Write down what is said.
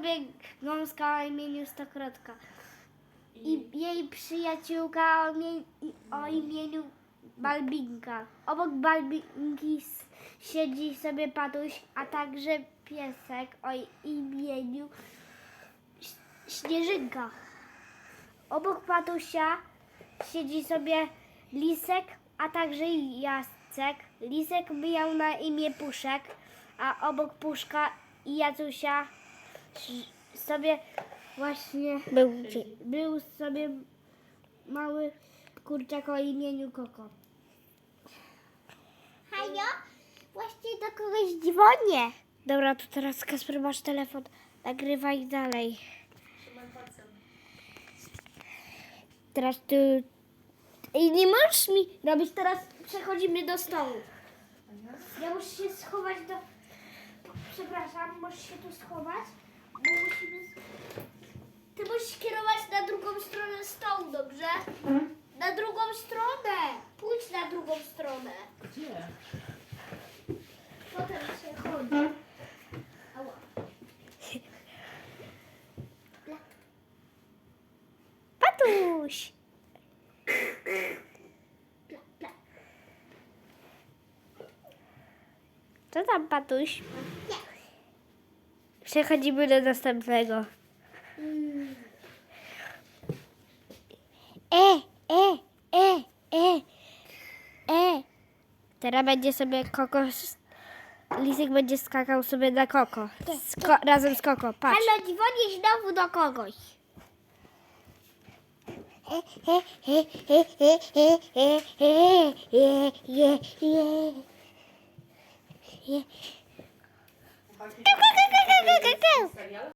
sobie gąska o imieniu Stokrotka. I jej przyjaciółka o, imie, o imieniu Balbinka. Obok Balbinki s- siedzi sobie Patuś, a także piesek o imieniu Ś- Śnieżynka. Obok Patusia siedzi sobie Lisek, a także Jacek. Lisek miał na imię Puszek, a obok Puszka i Jacusia sobie właśnie Był był sobie mały kurczak o imieniu Koko. Hajo, właśnie do kogoś dzwonię. Dobra, to teraz Kasper masz telefon, nagrywaj dalej. Teraz ty... Ej, nie możesz mi robić, teraz przechodzimy do stołu. Ja muszę się schować do... Przepraszam, możesz się tu schować, bo musimy... Ty musisz kierować na drugą stronę stołu, dobrze? Na drugą stronę. Pójdź na drugą stronę. Gdzie? Potem się chodzi. Ała. Patuś! Co tam, Patuś? Przechodzimy do następnego. E, e, e, e, e. Teraz będzie sobie koko... Lisek będzie skakał sobie na koko. Sko razem z koko, patrz. Halo, dzwonisz znowu do kogoś. kaka kaka.